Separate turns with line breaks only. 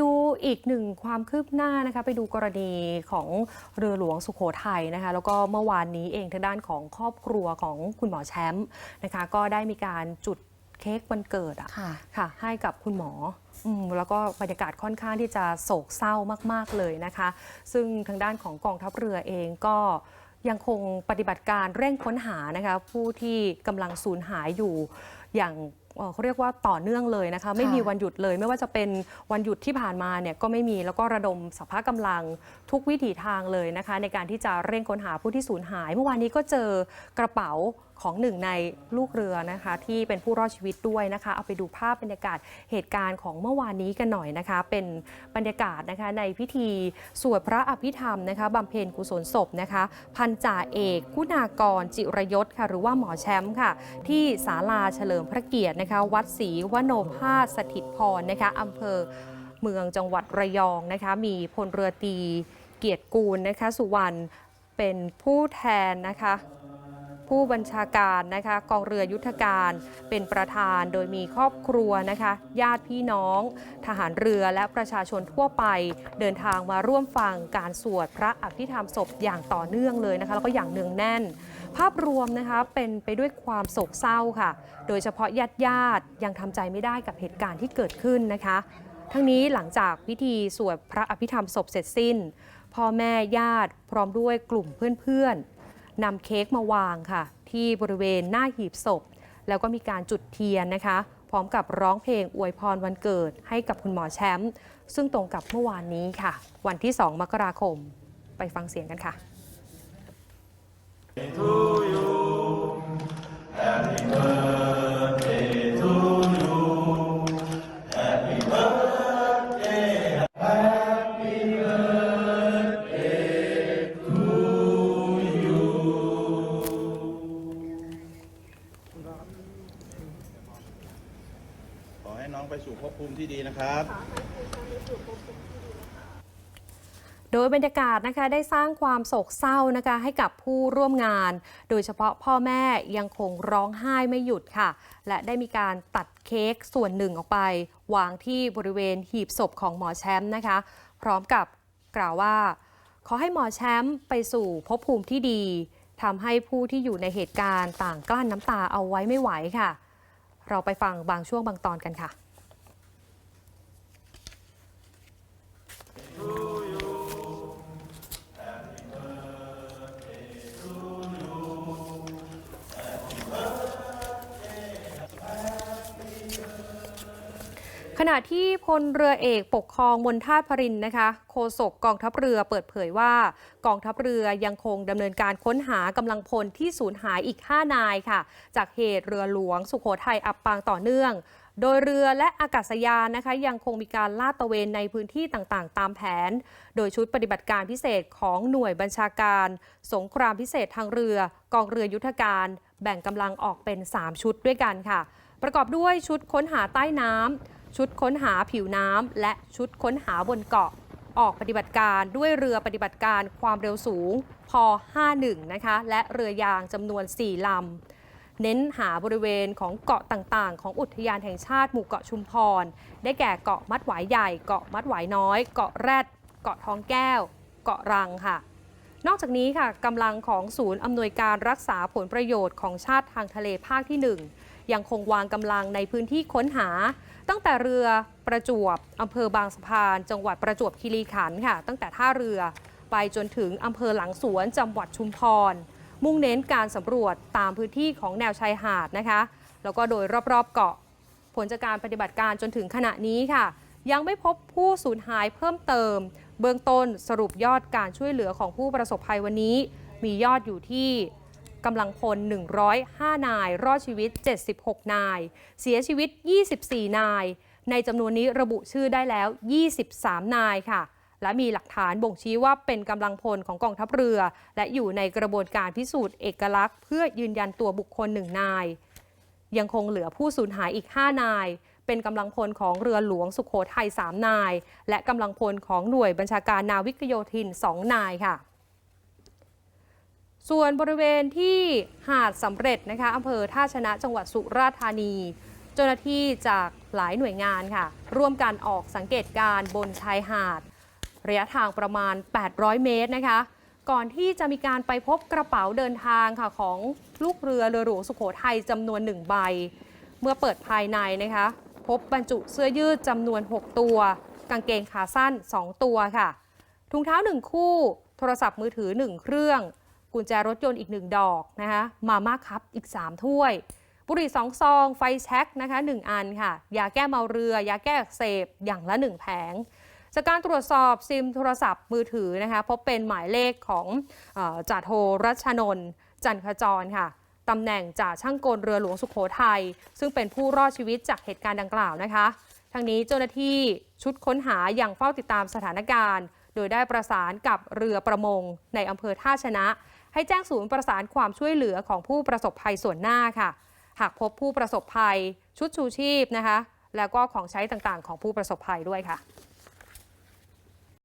ดูอีกหนึ่งความคืบหน้านะคะ ไปดูกรณีของเรือหลวงสุโขทัยนะคะ แล้วก็เมื่อวานนี้เองทางด้านของครอบครัวของคุณหมอแชมป์นะคะ ก็ได้มีการจุดเค้กวันเกิดอะ
ค่ะ
ค่ะ ให้กับคุณหมออืมแล้วก็บรรยากาศค่อนข้างที่จะโศกเศร้ามาก ๆ เลยนะคะ ซึ่งทางด้านของกองทัพเรือเองก็ยังคงปฏิบัติการเร่งค้นหานะคะผู้ที่กำลังสูญหายอยู่อย่าง เอ่อเขาเรียกว่าต่อเนื่องเลยนะคะไม่มีวันหยุดเลย ไม่ว่าจะเป็นวันหยุดที่ผ่านมาเนี่ยก็ไม่มีแล้วก็ระดมสภากำลังทุกวิถีทางเลยนะคะ ในการที่จะเร่งค้นหาผู้ที่สูญหาย เมื่อวานนี้ก็เจอกระเป๋า ของหนึ่งในลูกเรือนะคะ ที่เป็นผู้รอดชีวิตด้วยนะคะ เอาไปดูภาพบรรยากาศเหตุการณ์ของเมื่อวานนี้กันหน่อยนะคะ เป็นบรรยากาศนะคะในพิธีสวดพระอภิธรรมนะคะบำเพ็ญกุศลศพนะคะ พันจ่าเอกคุณากรจิรยศค่ะหรือว่าหมอแชมป์ค่ะ ที่ศาลาเฉลิมพระเกียรตินะคะ วัดศรีวโนภาสสถิตพรนะคะอำเภอเมืองจังหวัดระยองนะคะ มีพลเรือตรีเกียรติกูลนะคะ สุวรรณเป็นผู้แทนนะคะ ผู้บัญชาการนะคะกองเรือยุทธการเป็นประธานโดยมีครอบครัวนะคะญาติพี่น้อง ทหารเรือและประชาชนทั่วไป เดินทางมาร่วมฟังการสวดพระอภิธรรมศพอย่างต่อเนื่องเลยนะคะแล้วก็อย่างเนืองแน่น ภาพรวมนะคะเป็นไปด้วยความโศกเศร้าค่ะ โดยเฉพาะญาติญาติยังทำใจไม่ได้กับเหตุการณ์ที่เกิดขึ้นนะคะ ทั้งนี้หลังจากพิธีสวดพระอภิธรรมศพเสร็จสิ้นพ่อแม่ญาติพร้อมด้วยกลุ่มเพื่อนๆ นำเค้กมาวางค่ะ ที่บริเวณหน้าหีบศพ แล้วก็มีการจุดเทียนนะคะ พร้อมกับร้องเพลงอวยพรวันเกิดให้กับคุณหมอแชมป์ซึ่งตรงกับเมื่อวานนี้ค่ะ วันที่ 2 มกราคม ไปฟังเสียงกันค่ะ
ภพภูมิที่ดีนะครับ
โดยบรรยากาศนะคะได้สร้างความโศกเศร้านะคะให้กับผู้ร่วมงาน โดยเฉพาะพ่อแม่ยังคงร้องไห้ไม่หยุดค่ะ และได้มีการตัดเค้กส่วนหนึ่งออกไป วางที่บริเวณหีบศพของหมอแชมป์นะคะ พร้อมกับกล่าวว่า ขอให้หมอแชมป์ไปสู่ภพภูมิที่ดีทำให้ผู้ที่อยู่ในเหตุการณ์ต่างกลั้นน้ำตาเอาไว้ไม่ไหวค่ะ เราไปฟังบางช่วงบางตอนกันค่ะ ขณะที่พลเรือเอกปกครองมนท่าพรินนะคะ โฆษกกองทัพเรือเปิดเผยว่ากองทัพเรือยังคงดำเนินการค้นหากำลังพลที่สูญหายอีก 5 นายค่ะ จากเหตุเรือหลวงสุโขทัยอับปางต่อเนื่อง โดยเรือและอากาศยานนะคะ ยังคงมีการลาดตระเวนในพื้นที่ต่างๆ ตามแผน โดยชุดปฏิบัติการพิเศษของหน่วยบัญชาการ สงครามพิเศษทางเรือกองเรือยุทธการ แบ่งกำลังออกเป็น 3 ชุดด้วยกันค่ะ ประกอบด้วยชุดค้นหาใต้น้ำ ชุดค้นหาผิวน้ำและชุดค้นหาบนเกาะ ออกปฏิบัติการด้วยเรือปฏิบัติการความเร็วสูงพ51นะคะ และเรือยางจำนวน 4 ลำ เน้นหาบริเวณของเกาะต่างๆ ของอุทยานแห่งชาติหมู่เกาะชุมพร ได้แก่เกาะมัดหวายใหญ่ เกาะมัดหวายน้อย เกาะแรด เกาะทองแก้ว เกาะรังค่ะนอกจากนี้ค่ะกำลังของศูนย์อำนวยการรักษาผลประโยชน์ของชาติทางทะเลภาคที่ 1 ยังคงวางกำลังในพื้นที่ค้นหา ตั้งแต่เรือประจวบอำเภอบางสะพาน จังหวัดประจวบคีรีขันธ์ค่ะ ตั้งแต่ท่าเรือไปจนถึงอำเภอหลังสวนจังหวัดชุมพร มุ่งเน้นการสำรวจตามพื้นที่ของแนวชายหาดนะคะ แล้วก็โดยรอบๆเกาะ ผลจากการปฏิบัติการจนถึงขณะนี้ค่ะ ยังไม่พบผู้สูญหายเพิ่มเติม เบื้องต้นสรุปยอดการช่วยเหลือของผู้ประสบภัยวันนี้ มียอดอยู่ที่ กำลังพล 105 นาย รอดชีวิต 76 นาย เสียชีวิต 24 นาย ในจำนวนนี้ระบุชื่อได้แล้ว 23 นายค่ะ และมีหลักฐานบ่งชี้ว่าเป็นกำลังพลของกองทัพเรือ และอยู่ในกระบวนการพิสูจน์เอกลักษณ์ เพื่อยืนยันตัวบุคคลหนึ่งนาย ยังคงเหลือผู้สูญหายอีก 5 นายเป็นกำลังพลของเรือหลวงสุขโขทัย 3 นาย และกำลังพลของหน่วยบัญชาการนาวิกโยธิน 2 นายค่ะ ส่วนบริเวณที่หาดสำเร็จนะคะอำเภอท่าชนะจังหวัดสุราษฎร์ธานี เจ้าหน้าที่จากหลายหน่วยงานค่ะ ร่วมกันออกสังเกตการณ์บนชายหาด ระยะทางประมาณ 800 เมตรนะคะ ก่อนที่จะมีการไปพบกระเป๋าเดินทางค่ะของลูกเรือเรือหลวงสุโขทัยจำนวนหนึ่งใบ เมื่อเปิดภายในนะคะ พบบรรจุเสื้อยืดจำนวน 6 ตัว กางเกงขาสั้น 2 ตัวค่ะถุงเท้า 1 คู่ โทรศัพท์มือถือ 1 เครื่อง กุญแจรถยนต์อีก 1 ดอกนะคะมาม่าคัพอีก 3 ถ้วย บุหรี่2ซอง ไฟแช็กนะคะ1อันค่ะ ยาแก้เมาเรือ ยาแก้อักเสบอย่างละ 1 แผง จากการตรวจสอบซิมโทรศัพท์มือถือนะคะพบเป็นหมายเลขของอจ่าโทรัชนนท์จันขจรค่ะตำแหน่งจ่าช่างกลเรือหลวงสุขโขทัยซึ่งเป็นผู้รอดชีวิตจากเหตุการณ์ดังกล่าวนะคะทางนี้เจ้าหน้าที่ชุดค้นหาอยังเฝ้าติดตามสถานการณ์ โดยได้ประสานกับเรือประมงในอำเภอท่าชนะ ให้แจ้งศูนย์ประสานความช่วยเหลือของผู้ประสบภัยส่วนหน้าค่ะ หากพบผู้ประสบภัย ชุดชูชีพนะคะ แล้วก็ของใช้ต่างๆ ของผู้ประสบภัยด้วยค่ะ